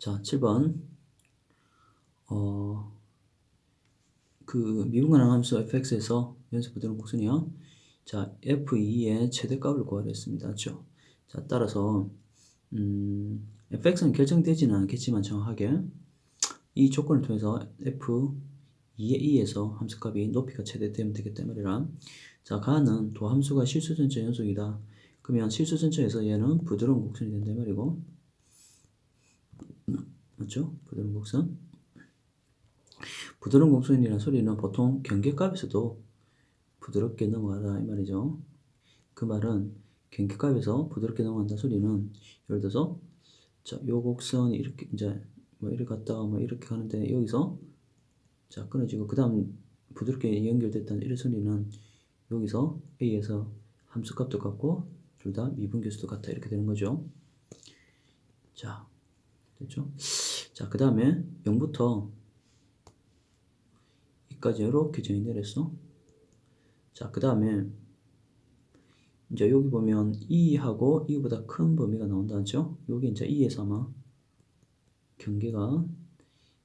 자, 7번. 어, 그 미분가능 함수 fx에서 연속 부드러운 곡선이요. 자, f2의 최대값을 구하려 했습니다. 맞죠? 자, 따라서 음, fx는 결정되지는 않겠지만 정확하게 이 조건을 통해서 f 2의 2에서 함수값이 높이가 최대되면 되겠다 말이라. 자, 가는 도함수가 실수전체 연속이다. 그러면 실수전체에서 얘는 부드러운 곡선이 된다 말이고. 맞죠? 부드러운 곡선. 부드러운 곡선이라는 소리는 보통 경계값에서도 부드럽게 넘어가다 이 말이죠. 그 말은 경계값에서 부드럽게 넘어간다 소리는 예를 들어서 자, 요 곡선이 이렇게 이제 뭐 이렇게 갔다가 뭐 이렇게 가는데 여기서 자 끊어지고 그 다음 부드럽게 연결됐다는 이런 소리는 여기서 A에서 함수값도 같고 둘 다 미분계수도 같다 이렇게 되는 거죠. 자 됐죠? 자 그 다음에 0부터 2까지 이렇게 정의 내렸어. 자, 그 다음에 이제 여기 보면 2하고 2보다 큰 범위가 나온다죠? 여기 이제 2에서 아마 경계가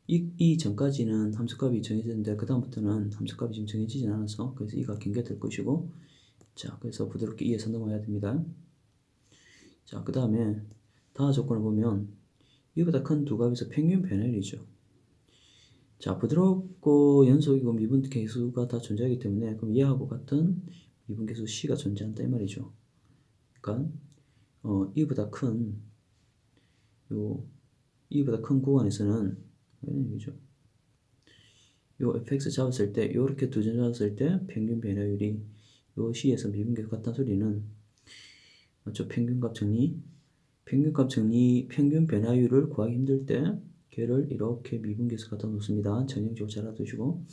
이, 이 전까지는 함수값이 정해졌는데 그 다음부터는 함수값이 지금 정해지진 않아서 그래서 2가 경계될 것이고 자 그래서 부드럽게 2에서 넘어야 됩니다. 자 그 다음에 다음 조건을 보면 이보다 큰 두 값에서 평균 변화율이죠. 자, 부드럽고 연속이고 미분 계수가 다 존재하기 때문에 그럼 얘하고 같은 미분 계수 C가 존재한다 이 말이죠. 그러니까 어, 이보다 큰 요 이보다 큰 구간에서는 이런 얘기죠. 요 fx 잡았을 때 요렇게 두 점 잡았을 때 평균 변화율이 요 C에서 미분 계수 같다는 소리는 맞죠? 평균값 정리 평균값 정리 평균 변화율을 구하기 힘들 때 걔를 이렇게 미분계수 갖다 놓습니다. 전형적으로 잘 알아두시고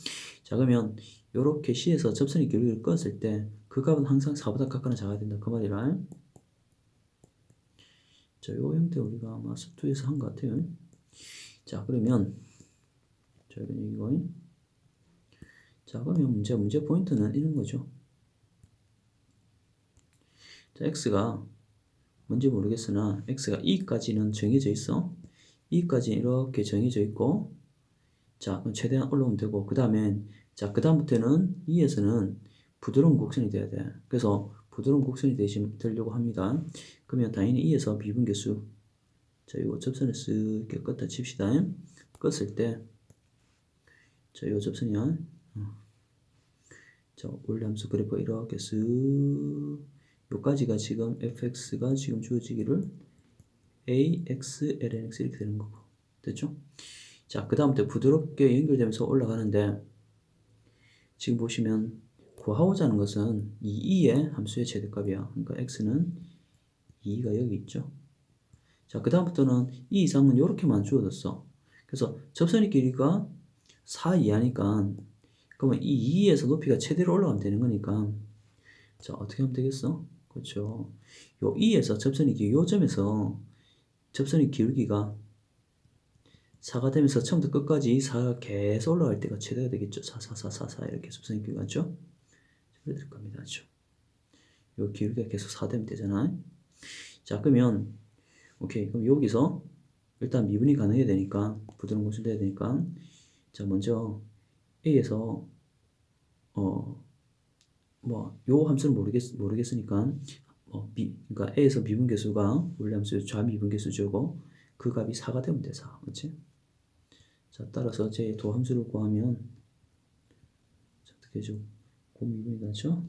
자 그러면 이렇게 C에서 접선의 기울기를 껐을 때 그 값은 항상 4보다 각각은 작아야 된다 그 말이라 자, 요 형태 우리가 아마 습투에서 한 것 같아요. 자, 그러면 자, 이런 얘기고 자, 그러면 문제 문제 포인트는 이런 거죠. 자, x가 뭔지 모르겠으나 x가 2까지는 정해져 있어. 2까지 이렇게 정해져 있고 자 그럼 최대한 올라오면 되고 그 다음엔 자그 다음부터는 2에서는 부드러운 곡선이 돼야 돼 그래서 부드러운 곡선이 되시, 되려고 합니다 그러면 당연히 2에서 미분계수 자 이거 접선을 쓱 껐다 칩시다 껐을 때자 이 접선이야 어. 자 원래 함수 그래프 이렇게 쓱 요까지가 지금 fx가 지금 주어지기를 ax, lnx 이렇게 되는 거고 됐죠? 자, 그 다음부터 부드럽게 연결되면서 올라가는데 지금 보시면 구하고자 하는 것은 이 2의 함수의 최대값이야. 그러니까 x는 2가 여기 있죠. 자, 그 다음부터는 이 이상은 이렇게만 주어졌어. 그래서 접선의 길이가 4 이하니까 그러면 이 2에서 높이가 최대로 올라가면 되는 거니까 자, 어떻게 하면 되겠어? 그렇죠. 요 2에서 접선의 길이 요 점에서 접선의 기울기가 4가 되면서 처음부터 끝까지 4가 계속 올라갈 때가 최대가 되겠죠. 4, 4, 4, 4, 4 이렇게 접선의 기울기가 있죠. 그래 될 겁니다. 그렇죠? 요 기울기가 계속 4 되면 되잖아. 자, 그러면 오케이. 그럼 여기서 일단 미분이 가능해야 되니까 부드러운 것을 돼야 되니까 자, 먼저 A에서 어 뭐 요 함수를 모르겠 모르겠으니까 어, 미, 그러니까 A에서 미분계수가 원래 함수 좌미분계수죠. 그 값이 4가 되면 돼, 4. 그렇지? 자, 따라서 제 도함수를 구하면 자, 어떻게 해줘? 고미분이 나죠?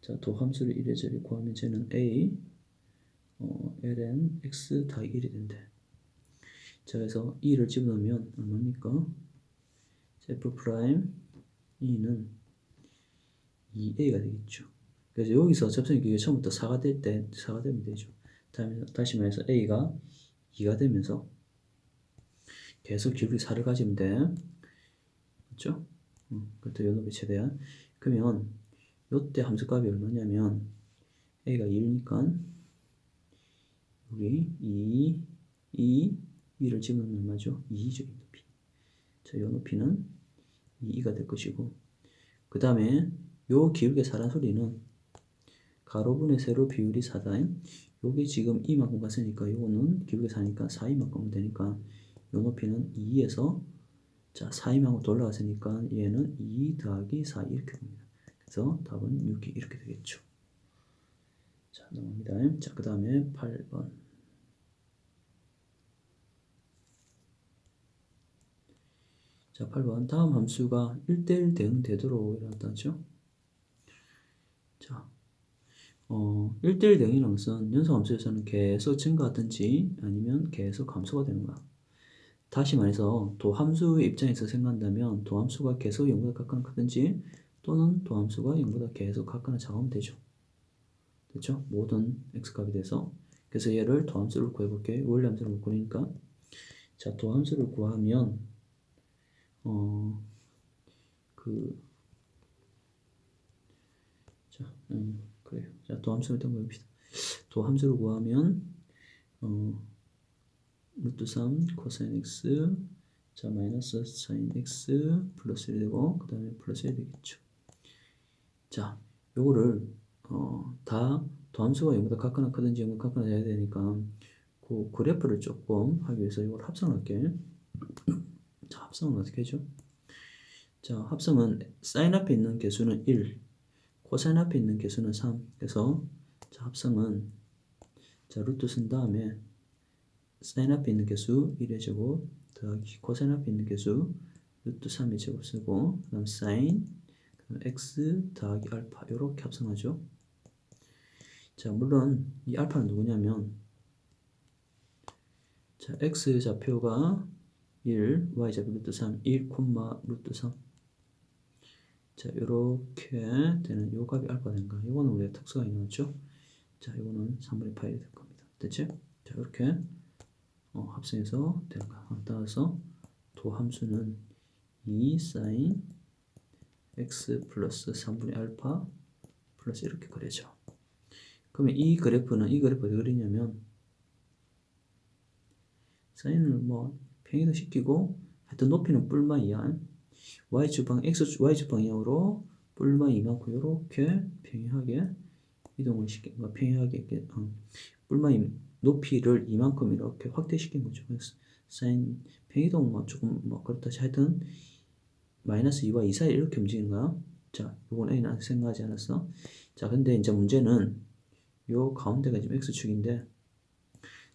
자, 도함수를 이래저래 구하면 쟤는 A 어, ln x 다 1이 된대. 자, 그래서 2를 집어넣으면 얼마입니까? f 프라임 2는 2a가 되겠죠. 그래서 여기서 기울기가 처음부터 4가 될 때 4가 되면 되죠. 다시 말해서 A가 2가 되면서 계속 기울기 4를 가지면 돼. 그렇죠? 음, 그것도 연업의 최대야. 그러면 요때 함수값이 얼마냐면 A가 1이니까 여기 2, 2, 2를 집어넣으면 얼마죠? 2죠. 이 높이. 자, 요 높이는 2가 될 것이고 그 다음에 요 기울기 4란 소리는 가로분의 세로 비율이 4다. 요게 지금 이만큼 갔으니까 요거는 기울기 4니까 4 이만큼 되니까 요 높이는 2에서 자 4임하고 올라갔으니까 얘는 2 더하기 4 이렇게 됩니다. 그래서 답은 6이 이렇게 되겠죠. 자 넘어갑니다. 자그 다음에 8번 자 8번 다음 함수가 1대1 대응되도록 이렇다죠. 자 어, 1대1 대응이라는 것은 연속 함수에서는 계속 증가하든지 아니면 계속 감소가 되는 거야. 다시 말해서 도함수의 입장에서 생각한다면 도함수가 계속 0보다 각각은 크든지 또는 도함수가 0보다 계속 각각은 작으면 되죠. 됐죠? 모든 x값이 돼서 그래서 얘를 도함수를 구해볼게 원래 함수를 못 구하니까 자 도함수를 구하면 어 그 자, 음, 그래요. 자, 도함수를 일단 구해봅시다. 도함수를 구하면 어 루트 3 코사인 x 자 마이너스 사인 x 플러스 1 되고 그 다음에 플러스 1 되겠죠. 자 요거를 어, 다 도함수가 0보다 같거나 크든지 0보다 같거나 돼야 되니까. 그 그래프를 조금 하기 위해서 이걸 합성할게. 자 합성은 어떻게 하죠? 자 합성은 사인 앞에 있는 개수는 1 코사인 앞에 있는 개수는 3 그래서 자 합성은 자 루트 쓴 다음에 사인 앞에 있는 개수 1의 제곱 더하기 코사인 앞에 있는 개수 루트 3의 제곱 쓰고 그 다음 사인 그 다음 x 더하기 알파 이렇게 합성하죠. 자 물론 이 알파는 누구냐면 자 x 좌표가 1 y 좌표 루트 3 1 콤마 루트 3 자, 요렇게 되는 요 값이 알파 거. 요거는 우리가 특수가 있는 거죠. 자, 요거는 3분의 파이 될 겁니다. 됐죠? 자, 이렇게 어, 합성해서 거. 따라서 도 함수는 2 사인 x 플러스 3분의 알파 플러스 이렇게 그려져. 그러면 이 그래프는 이 그래프 어떻게 그리냐면 사인을 뭐 평행도 시키고 하여튼 높이는 뿔마 이하 y주방 x y주 방향으로 뿔마 이만큼 이렇게 평행하게 이동을 시킨 거 평행하게 어, 뿔마 높이를 이만큼 이렇게 확대시킨 거죠. 그래서 사인 평이동 뭐 조금 뭐 그렇다 하여튼 마이너스 2와 2 사이 이렇게 움직이는 거야. 자, 이건 A는 생각하지 않았어. 자, 근데 이제 문제는 요 가운데가 지금 x축인데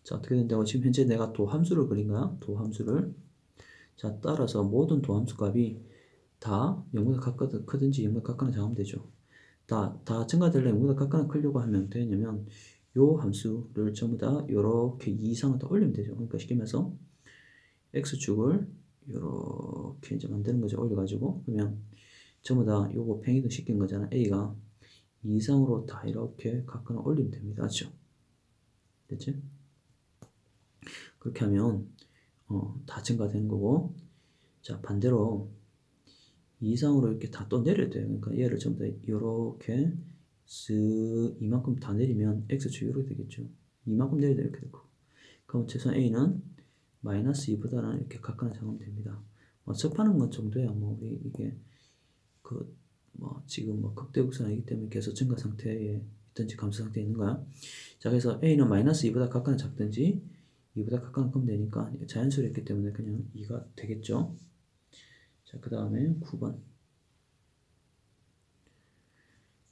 자, 어떻게 된다고 지금 현재 내가 도함수를 그린 거야. 도함수를. 자, 따라서 모든 도함수 값이 다 0보다 가까든 크든지 0보다 가까나 작으면 되죠. 다, 다 증가되려면 0보다 가까나 크려고 하면 되냐면 요 함수를 전부 다 요렇게 2 이상을 더 올리면 되죠. 그러니까 쉽게 말해서 x축을 요렇게 이제 만드는 거죠. 올려가지고 그러면 전부 다 요거 팽이도 시킨 거잖아. a가 2 이상으로 다 이렇게 가까나 올리면 됩니다. 맞죠? 됐지? 그렇게 하면 어, 다 증가되는 거고 자 반대로 2 이상으로 이렇게 다 또 내려야 돼요. 그러니까 얘를 전부 다 이렇게 쓱 이만큼 다 내리면 x축 이렇게 되겠죠. 이만큼 내려도 이렇게 되고 그럼 최소한 a는 마이너스 2보다는 이렇게 가까이 작으면 됩니다. 뭐 접하는 것 정도야 뭐 우리 이게 그 뭐 지금 뭐 극대극선이기 때문에 계속 증가 상태에 있든지 감소 상태에 있는 거야. 자 그래서 a는 마이너스 2보다 가까이 작든지 2보다 가까이 크면 되니까 자연수였기 때문에 그냥 2가 되겠죠. 자, 그 다음에 9번.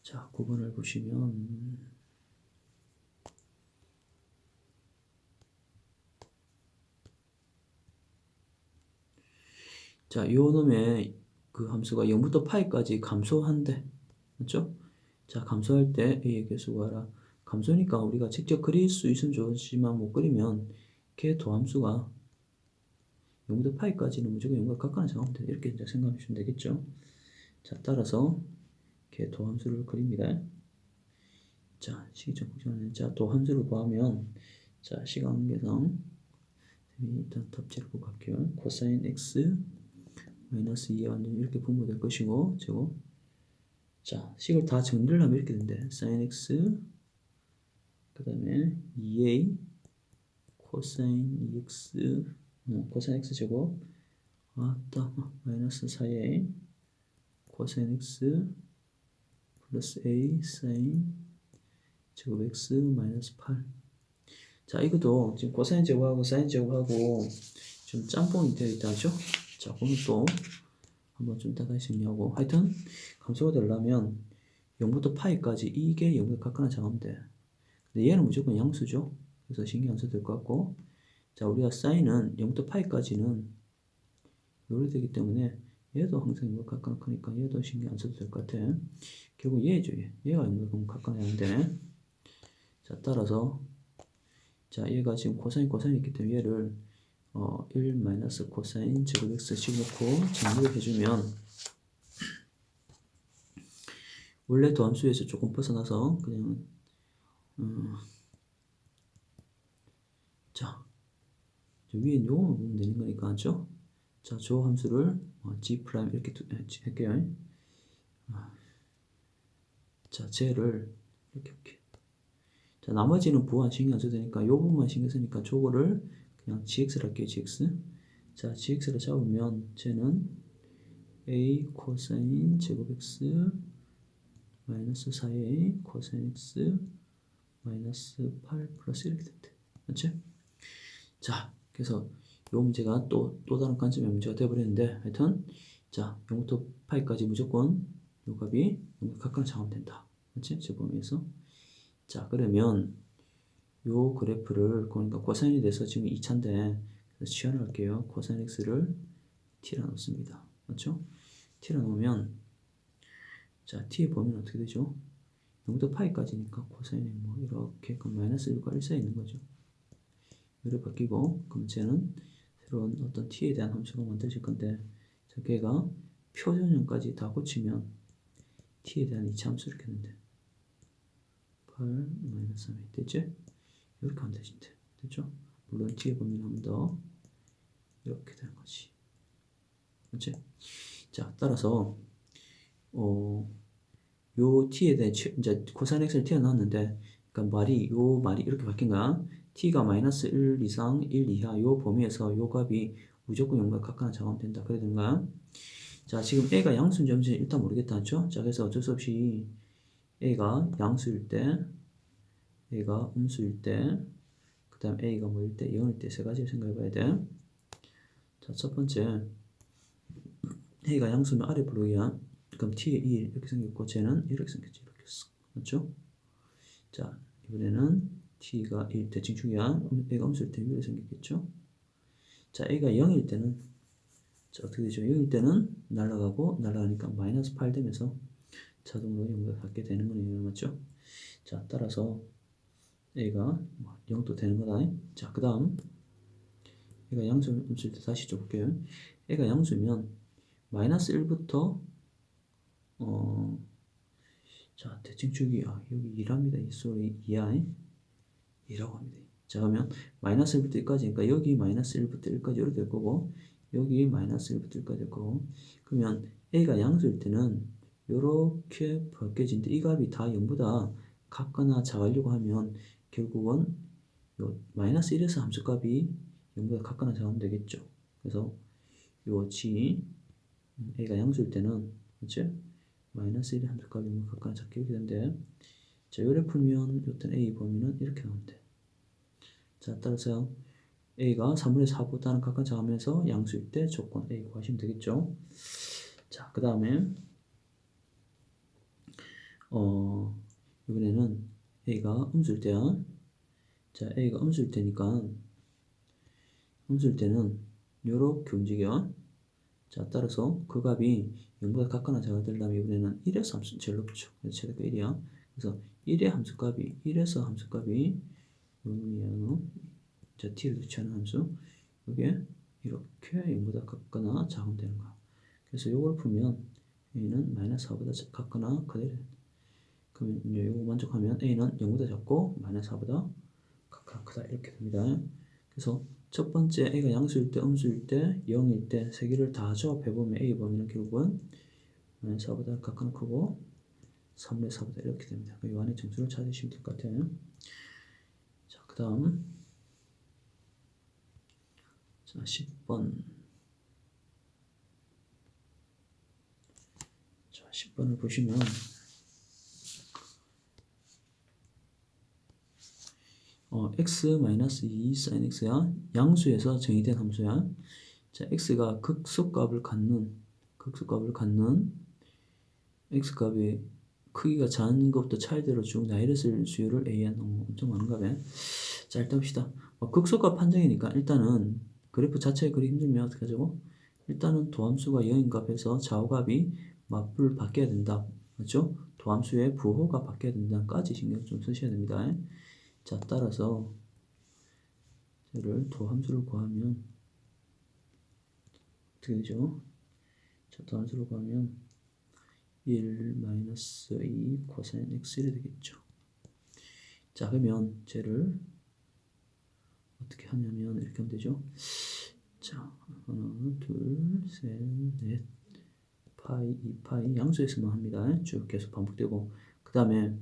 자, 9번을 보시면 자, 요 놈의 그 함수가 0부터 파이까지 감소한대. 맞죠? 자, 감소할 때 A의 개수 구하라. 감소니까 우리가 직접 그릴 수 있으면 좋지만 못 그리면 걔 도함수가 0부터 파이까지는 무조건 0과 가까운 돼. 이렇게 이제 생각하시면 되겠죠. 자, 따라서 걔 도함수를 그립니다. 자, 시기점 걱정하는 자, 도함수를 구하면 자, 시간 계산 일단 답지를 보고 갈게요. 코사인 x 마이너스 2에 완전 이렇게 분모될 것이고 제곱 자, 식을 다 정리를 하면 이렇게 된대. sin x 그 다음에 2a 코사인 2x 어, 코사인 x 제곱 아따 마이너스 4a 코사인 x 플러스 a 사인 제곱 x 마이너스 8 자, 이것도 지금 코사인 제곱하고 사인 제곱하고 좀 짬뽕이 되어 있다죠? 자, 그러면 또 한번 좀 이따 다시 정리하고 하여튼 감소가 되려면 0부터 파이까지 이게 0부터 가까나 작하면 돼. 근데 얘는 무조건 양수죠. 그래서 신경 안 써도 될 것 같고 자, 우리가 사인은 0부터 파이까지는 요리 되기 때문에 얘도 항상 0부터 가까나 크니까 얘도 신경 안 써도 될 것 같아. 결국 얘죠, 얘. 얘가 0부터 가까나 하는데 자, 따라서 자, 얘가 지금 코사인 코사인이 있기 때문에 얘를 어, 1 마이너스 코사인 제곱 x 씩 놓고 정리를 해주면 원래 도함수에서 조금 벗어나서 그냥 음, 자, 저 위에 요거만 보면 되는 거니까 죠 자, 저 함수를 어, g 이렇게 두, 에, 할게요. 아, 자, 쟤를 이렇게 할게요. 자, 나머지는 보안 신경 안 써도 되니까 요 부분만 신경 쓰니까 저거를 그냥 gx를 할게요, gx. 자, gx를 잡으면 쟤는 a 코사인 제곱 x 마이너스 4a 코사인 x 마이너스 8 플러스 이렇게 된대. 맞지? 자, 그래서 요 문제가 또, 또 다른 관점의 문제가 되어버렸는데 하여튼 자, 0부터 파이까지 무조건 요 값이 0부터 가까운 작하면 된다. 맞지? 제 범위에서. 자, 그러면 요 그래프를 그러니까 코사인이 돼서 지금 2차인데 취한을 할게요. 코사인 x를 t라 놓습니다. 맞죠? t라 놓으면 자, t의 범위는 어떻게 되죠? 0부터 파이까지니까 코사인이 뭐 이렇게 그 마이너스 1과 1 사이에 있는 거죠. 이렇게 바뀌고 그럼 쟤는 새로운 어떤 t에 대한 함수가 만들어질 건데 자, 걔가 표준형까지 다 고치면 t에 대한 이차 함수 이렇게 되는데 8 마이너스 3이 됐죠? 이렇게 하면 되신대. 됐죠? 물론 t의 범위는 한 번 더 이렇게 되는 거지. 그렇지? 자, 따라서 어, 요 t에 대해 최- 이제 코사인 x를 튀어나왔는데 그러니까 말이 요 말이 이렇게 바뀐 거야. T가 마이너스 1 이상 1 이하 요 범위에서 요 값이 무조건 0과 가까운 작하면 된다. 되는 거야. 자, 지금 a가 양수인지 음수인지 일단 모르겠다. 맞죠? 자, 그래서 어쩔 수 없이 a가 양수일 때 a가 음수일 때, 그 다음 a가 뭐일 때, 0일 때 세 가지를 생각해 봐야 돼. 자, 첫 번째, a가 양수면 아래 블록이야. 그럼 t에 2 이렇게 생겼고, 쟤는 이렇게 생겼지. 이렇게 했어. 맞죠? 자, 이번에는 t가 1 대칭축이야. a가 음수일 때 이렇게 생겼겠죠? 자, a가 0일 때는, 자, 어떻게 되죠? 0일 때는 날아가고, 날아가니까 마이너스 8 되면서 자동으로 0과 같게 되는 거네요. 맞죠? 자, 따라서 a가 0도 되는 거다. 자, 그 다음 얘가 양수 음수일 때 다시 줘볼게요. 얘가 양수면 마이너스 1부터 어, 자, 대칭축이 아, 여기 2랍니다. 이 소리 2i 2라고 합니다. 자, 그러면 마이너스 1부터 1까지 니까 여기 마이너스 1부터 1까지 이렇게 될 거고 여기 마이너스 1부터 1까지 될 거고 그러면 a가 양수일 때는 이렇게 벗겨진데 이 값이 다 0보다 같거나 작으려고 하면 결국은 요 마이너스 1에서 함수값이 0보다 같거나 작으면 되겠죠. 그래서 요 g 음, a가 양수일 때는 그치? 마이너스 1의 함수값이 0보다 같거나 작게 되는데 자 요래 풀면 요떤 a 범위는 이렇게 나오면 돼. 자 따라서 a가 3분의 4보다는 가까이 작으면서 양수일 때 조건 a 구하시면 되겠죠. 자 그 다음에 어 이번에는 a가 음수일 때야. 자, a가 음수일 때니까 음수일 때는 요렇게 움직여. 자, 따라서 그 값이 0보다 같거나 작아지려면 이번에는 1에서 함수 제일 높죠. 그래서 최대가 1이야. 그래서 1의 함수값이 1에서 함수값이 요놈이야. 자, t를 대체하는 함수. 이게 이렇게 0보다 같거나 작으면 되는 거야. 그래서 요걸 풀면 a는 마이너스 4보다 같거나 그대로 그러면 이제 요거 만족하면 a는 0보다 작고 마이너스 4보다 각각 크다 이렇게 됩니다. 그래서 첫 번째 a가 양수일 때, 음수일 때, 0일 때 세 개를 다 조합해 보면 a 범위는 결국은 마이너스 4보다 각각 크고 3분의 4보다 이렇게 됩니다. 이 안에 점수를 찾으시면 될 것 같아요. 자, 그 다음 자, 10번 자, 10번을 보시면 어, 어, x 마이너스 2 sin x야. 양수에서 정의된 함수야. 자, x가 극소값을 갖는 극소값을 갖는 x 값이 크기가 작은 것부터 차이대로 쭉 나이를 쓸 수요를 어, 엄청 많은가 봐. 자, 일단 봅시다. 어, 극소값 판정이니까 일단은 그래프 자체 그리 힘들면 어떻게 하자고? 일단은 도함수가 0인 값에서 좌우값이 맞불 바뀌어야 된다. 맞죠? 도함수의 부호가 바뀌어야 된다까지 신경 좀 쓰셔야 됩니다. 자, 따라서 를 도함수를 구하면 어떻게 되죠? 자, 도함수를 구하면 1 마이너스 2 코사인 x이 되겠죠. 자, 그러면 쟤를 어떻게 하냐면 이렇게 하면 되죠. 자, 하나, 둘, 셋, 넷, 파이, 2 파이 양수에서만 합니다. 쭉 계속 반복되고 그 다음에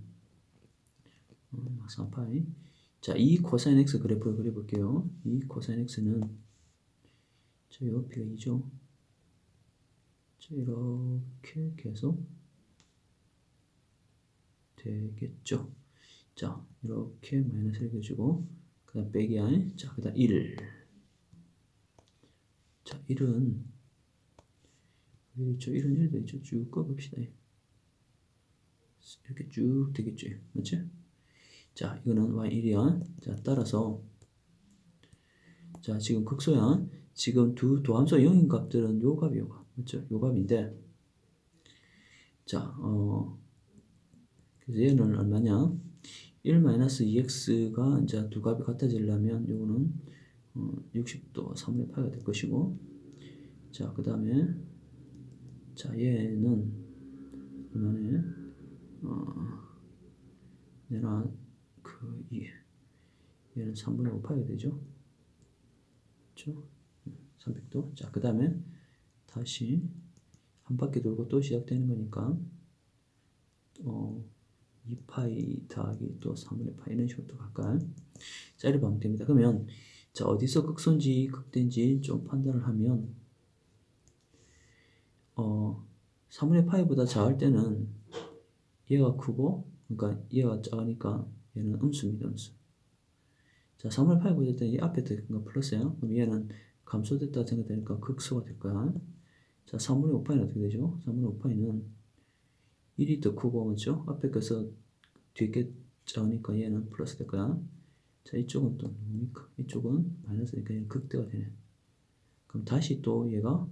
어, 4파이 자, 2 코사인 x 그래프를 그려볼게요. 2 코사인 x는 저 옆이가 2죠. 자, 이렇게 계속 되겠죠. 자, 이렇게 마이너스를 그려주고 그 다음 빼기 안 자, 그 다음 1 자, 1은 여기 있죠. 1은 1도 있죠. 쭉 꺼봅시다. 이렇게 쭉 되겠죠. 맞지? 자, 이거는 y1이야. 자, 따라서 자, 지금 극소야. 지금 두 도함수 0인 값들은 요 값이 요 값. 맞죠? 요 값인데 자, 어 그래서 얘는 얼마냐? 1-2x가 이제 두 값이 같아지려면 요거는 어, 60도 3분의 8가 될 것이고 자, 그 다음에 자, 얘는 얼마네? 어, 얘는 그, 이, 얘는 3분의 5파이 되죠? 그쵸? 300도. 자, 그 다음에 다시 한 바퀴 돌고 또 시작되는 거니까, 어, 2파이 더하기 또 3분의 파이 이런 식으로 또 갈까요? 자, 이렇게 보면 됩니다. 그러면, 자, 어디서 극소인지 극대인지 좀 판단을 하면, 어, 3분의 파이보다 작을 때는 얘가 크고, 그러니까 얘가 작으니까 얘는 음수입니다, 음수. 자, 3분의 파이보다 때이 앞에 있는 거 플러스예요. 그럼 얘는 감소됐다 생각되니까 극소가 될 거야. 자, 3분의 5파이는 어떻게 되죠? 3분의 5파이는 1이 더 크고, 맞죠? 앞에 거서 뒤에 게 작으니까 얘는 플러스 될 거야. 자, 이쪽은 또 뭡니까? 이쪽은 마이너스니까 얘는 극대가 되네. 그럼 다시 또 얘가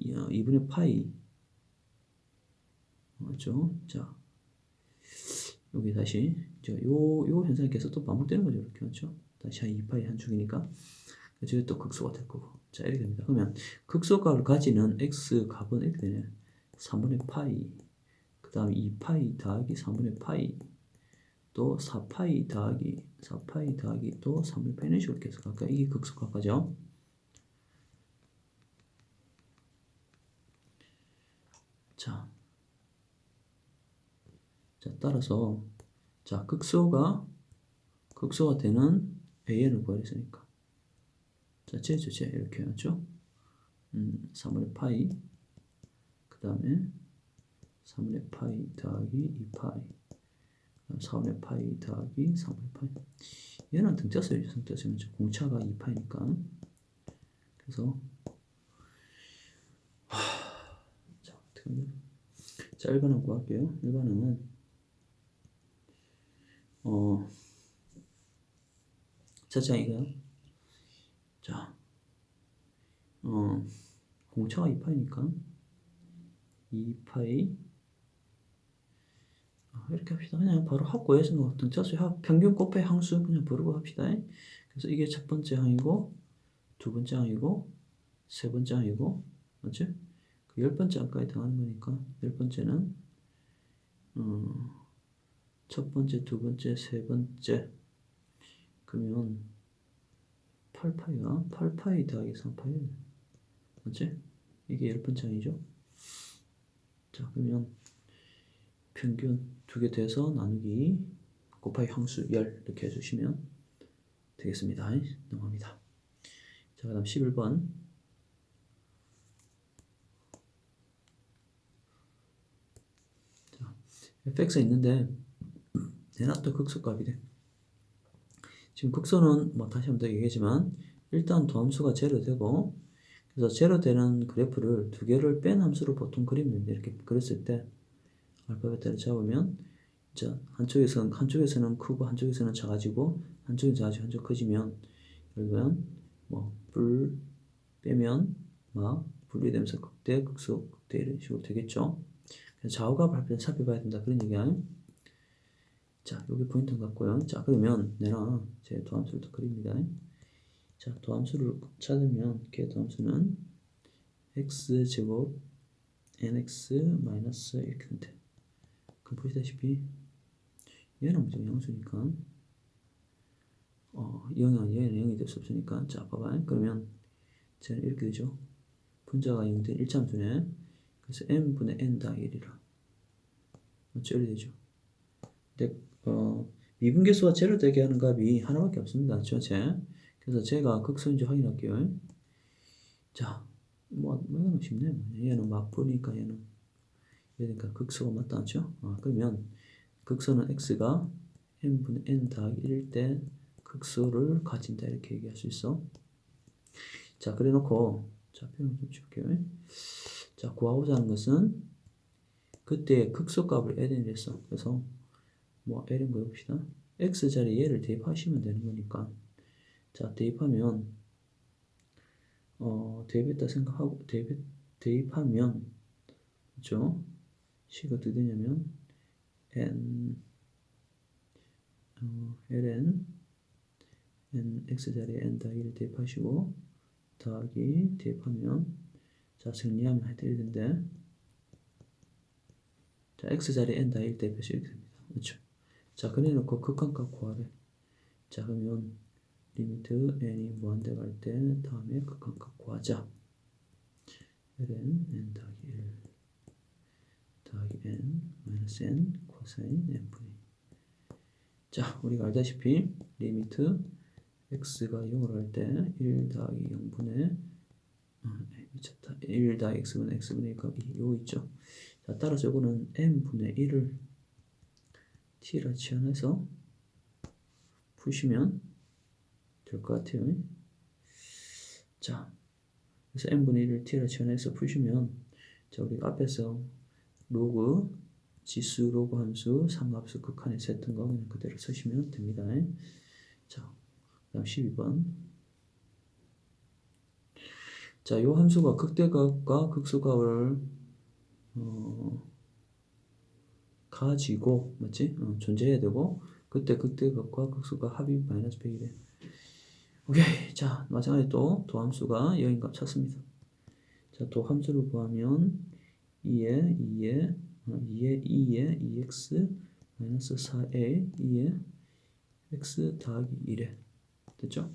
2분의 파이 맞죠? 자, 여기 다시 요, 요 현상이 계속 또 반복되는 거죠. 이렇게 맞죠? 다시 한 2파이 한 축이니까 저게 또 극소가 될 거고 자 이렇게 됩니다. 그러면 극소값을 가지는 x 값은 이렇게 되네 3분의 파이 그 다음 2파이 더하기 3분의 파이 또 4파이 더하기 4파이 더하기 또 3분의 파이 이런 식으로 계속 갈까요? 이게 극소값까죠. 자, 자 따라서 자 극소가 극소가 되는 an을 구하랬으니까 자 제죠 제 이렇게 하죠. 음, 3분의 파이 그 다음에 3분의 파이 더하기 2파이. 4분의 파이 더하기 3분의 파이. 얘는 등자수예요. 등자수는 공차가 2파이니까. 그래서 자 어떻게 하면 자 1번은 구할게요. 1번은 어 자자 이거요. 자 어, 공차가 2파이니까 2파이 아, 이렇게 합시다. 그냥 바로 합고해서 뭐 등차수 합 평균 곱해 항수 그냥 부르고 합시다. 그래서 이게 첫 번째 항이고 두 번째 항이고 세 번째 항이고 맞지? 그열 번째 항까지 더하는 거니까 열 번째는 어, 첫 번째, 두 번째, 세 번째 그러면 8파이가 8파이 더하기 3파이 맞지? 이게 열 번째 항이죠? 자 그러면 평균 두 개 돼서 나누기 곱하기 항수 열 이렇게 해주시면 되겠습니다. 넘어갑니다. 자, 그 다음 11번. 자, fx가 있는데 내놨던 극소값이래. 지금 극소는 뭐 다시 한번 더 얘기하지만 일단 도함수가 제로 되고 그래서 제로 되는 그래프를 두 개를 뺀 함수로 보통 그리면. 이렇게 그렸을 때 알파 베타를 잡으면 자 한쪽에서는 한쪽에서는 크고 한쪽에서는 작아지고 한쪽은 작아지고 한쪽 커지면 그러면 뭐불 빼면 막 분리되면서 극대 극소 극대 이런 식으로 되겠죠. 좌우가 발표를 살펴봐야 된다 그런 얘기야. 자 여기 포인트 같고요. 자 그러면 내가 제 도함수를 더 그립니다. 자 도함수를 찾으면 걔 도함수는 x 제곱 nx 마이너스 이렇게 된대. 그럼 보시다시피 얘는 무조건 양수니까. 어 0은 얘는 0이 될 수 없으니까. 자 봐봐 그러면 쟤는 이렇게 되죠. 분자가 0된 일참수네. 그래서 n분의 n 다 1이라. 맞죠? 이렇게 되죠. 근데 어 미분계수가 제로 되게 하는 값이 하나밖에 없습니다. 그렇죠? 제. 그래서 제가 극소인지 확인할게요. 자 뭐, 뭐 이건 쉽네. 얘는 막 보니까 얘는 그러니까 극소가 않죠? 아, 그러면 극소는 x가 n분의 n 더하기 1일 때 극소를 가진다 이렇게 얘기할 수 있어. 자, 그래 놓고 자, 표현 좀 줄게요. 자, 구하고자 하는 것은 그때 극소 값을 ln을 했어. 그래서 뭐 ln 거 해봅시다. x 자리에 얘를 대입하시면 되는 거니까 자, 대입하면 어, 대입했다 생각하고 대입, 대입하면 그렇죠? 식이 어떻게 되냐면 n 어, ln n x 자리에 n 더하기를 대입하시고 더하기 대입하면 자 정리하면 이렇게 된대 자 x 자리에 n 더하기 대입해서 이렇게 됩니다. 그렇죠? 자 그래 놓고 극한값 구하래. 자 그러면 리미트 n이 무한대 갈 때 다음에 극한값 구하자. Ln n 더하기 1 더하기 n 마이너스 n 코사인 n분의 자 우리가 알다시피 리미트 x가 0으로 할 때 1 더하기 0분의 아, 네, 미쳤다. 1 더하기 x분의 x분의 2값이 요 있죠. 자 따라서 이거는 n분의 1을 t라 치환해서 푸시면 될 것 같아요. 자 그래서 n분의 1을 t라 치환해서 푸시면 자 우리 앞에서 로그 지수 로그 함수 상합수 극한에서 했던 거 그냥 그대로 쓰시면 됩니다. 자, 다음 12번. 자, 요 함수가 극대값과 극소값을 어, 가지고 맞지? 어, 존재해야 되고 그때 극대값과 극소값 합이 마이너스 100이래. 오케이. 자, 마찬가지 또 도함수가 여인값 찾습니다. 자, 도함수를 구하면 2에 2에 2에 2에 2x 마이너스 4a 2에 x 더하기 1에 됐죠?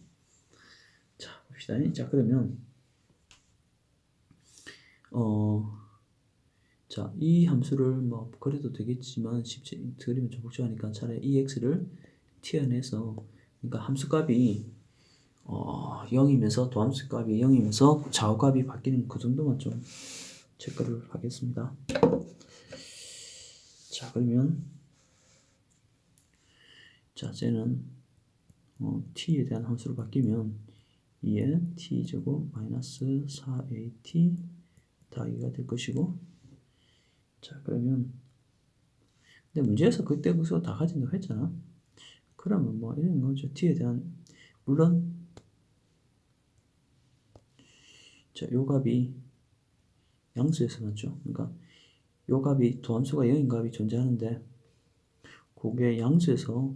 자 봅시다. 자 그러면 어, 자, 이 함수를 뭐 그래도 되겠지만 쉽지 그리면 좀 복잡하니까 차라리 이 x를 티어내서 그러니까 함수값이 어, 0이면서 도함수값이 0이면서 좌우값이 바뀌는 그 정도만 좀 체크를 하겠습니다. 자 그러면 자 쟤는 어, t에 대한 함수로 바뀌면 2에 t 제곱 마이너스 4at 더하기가 될 것이고 자 그러면 근데 문제에서 그때 그수가 다 가진다고 했잖아 그러면 뭐 이런 거죠 t에 대한 물론 자 요 값이 양수에서 맞죠 그러니까 요 값이 도함수가 0인 값이 존재하는데 그게 양수에서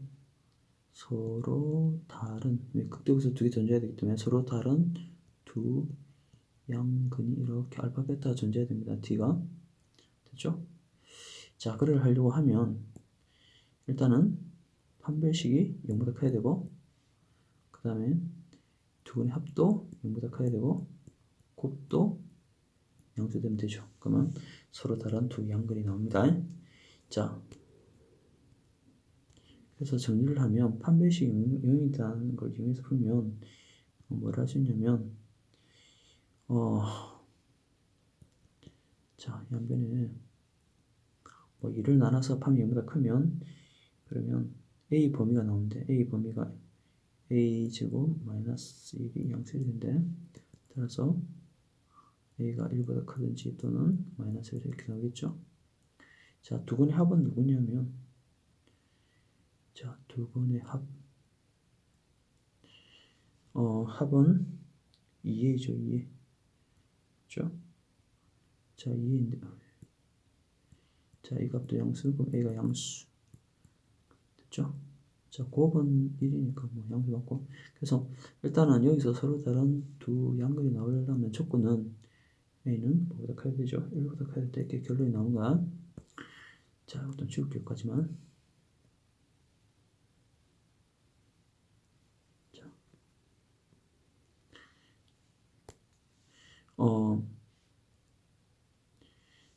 서로 다른 극대에서 두 개 존재해야 되기 때문에 서로 다른 두 양근이 이렇게 알파 베타 존재해야 됩니다. t가 됐죠? 자, 그를 하려고 하면 일단은 판별식이 0보다 커야 되고 그 다음에 두 근의 합도 0보다 커야 되고 곱도 양수되면 되죠. 그러면 서로 다른 두 양근이 나옵니다. 자, 그래서 정리를 하면 판별식 0이라는 걸 이용해서 풀면 뭐라 할수 있냐면 어, 자, 양변에 뭐 2를 나눠서 판이 0보다 크면 그러면 A 범위가 나오는데 A 범위가 a 제곱 마이너스 1이 양수이 된대. 따라서 a가 1보다 크든지 또는 마이너스 1 이렇게 나오겠죠. 자, 두 건의 합은 누구냐면 자, 두 건의 합 어, 합은 2a죠, 2a. 그죠? 자, 2인데 자, 이 값도 양수, 그럼 a가 양수. 됐죠? 자, 곱은 1이니까 뭐 양수 받고. 그래서 일단은 여기서 서로 다른 두 양근이 나오려면 조건은 a는 뭐보다 커야 되죠? 1보다 커야 될때 이렇게 결론이 나온 거야. 자, 이것도 지울게 여기까지만. 자. 어,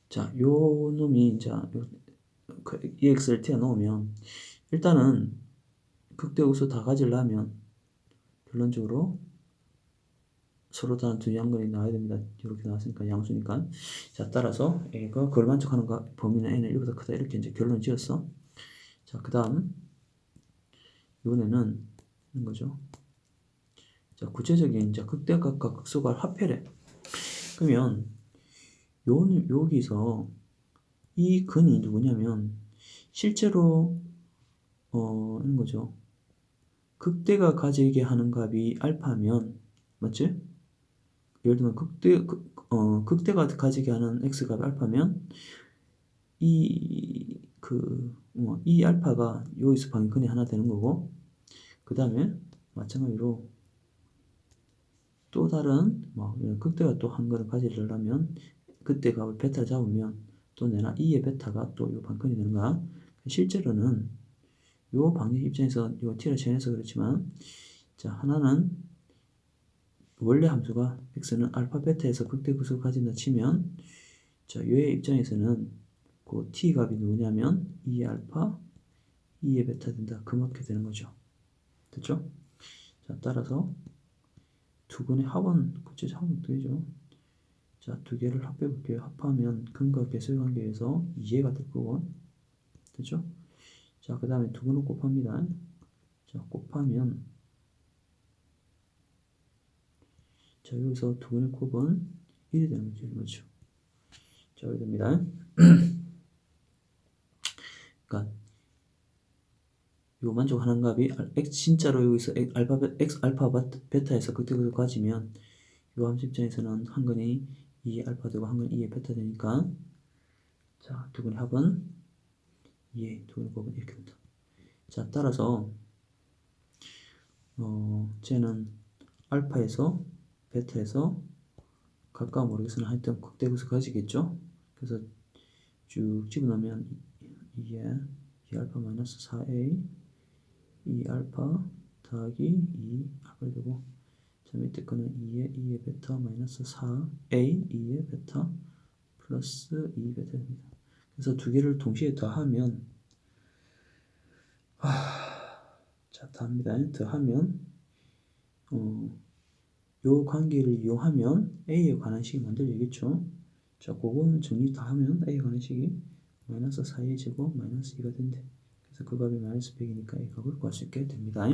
자, 요 놈이, 자, 요, 그 EX를 튀어 넣으면, 일단은, 극대우수 다 가지려면, 결론적으로, 서로 다른 두 양근이 나와야 됩니다. 이렇게 나왔으니까, 양수니까. 자, 따라서, A가 그걸 만족하는 거, 범위는 N은 1보다 크다. 이렇게 이제 결론 지었어. 자, 그 다음, 이번에는, 이런 거죠. 자, 구체적인, 이제 극대각과 극소가 화폐래. 그러면, 요, 여기서 이 근이 누구냐면 실제로 어 이런 거죠. 극대가 가지게 하는 값이 알파면 맞지? 예를 들면 극대 극, 어 극대가 가지게 하는 x 값이 알파면 이 그 어, 이 알파가 여기서 방근이 하나 되는 거고 그 다음에 마찬가지로 또 다른 뭐 극대가 또 한 거를 가지려면 그때 값을 베타를 잡으면 또 내나 2의 베타가 또 요 반건이 되는 거야. 실제로는 요 방식 입장에서 요 t를 제외해서 그렇지만 자 하나는 원래 함수가 x는 알파 베타에서 극대 구속을 가진다 치면 자 요의 입장에서는 그 t 값이 누구냐면 2의 알파 2의 베타 된다. 그렇게 되는 거죠. 됐죠? 자 따라서 두 분의 합은 구체적 합은 되죠. 자, 두 개를 합해 볼게요. 합하면 근과 계수의 관계에서 2해가 될 거고. 됐죠? 자, 그 다음에 두 번을 곱합니다. 자, 곱하면 자, 여기서 두 번의 곱은 1이 되는 거죠. 이거죠. 자, 이렇게 됩니다. 그러니까 요 만족하는 값이 x 진짜로 여기서 알파 x 알파 베타에서 극대극을 가지면 요 함수 입장에서는 한 건이 2의 알파 되고 한건 2의 베타 되니까 자, 두 분의 합은 2의 두 분의 곱은 이렇게 된다. 자, 따라서 어, 쟤는 알파에서 베타에서 가까워 모르겠으나 하여튼 극대극을 가지겠죠. 그래서 쭉 집어넣으면 2의 2 알파 마이너스 4a 2 알파 더하기 2 알파 되고 자 밑에 거는 2의 2의 베타 마이너스 4a 2의 베타 플러스 2 베타 됩니다. 그래서 두 개를 동시에 더하면 하... 자 더합니다. 더하면 어, 요 관계를 이용하면 a에 관한 식이 만들어지겠죠. 자 그거는 정리 다 하면 a에 관한 식이 마이너스 4의 제곱 마이너스 2가 된대. 그래서 그 값이 마이너스 100이니까 이 값을 구할 수 있게 됩니다.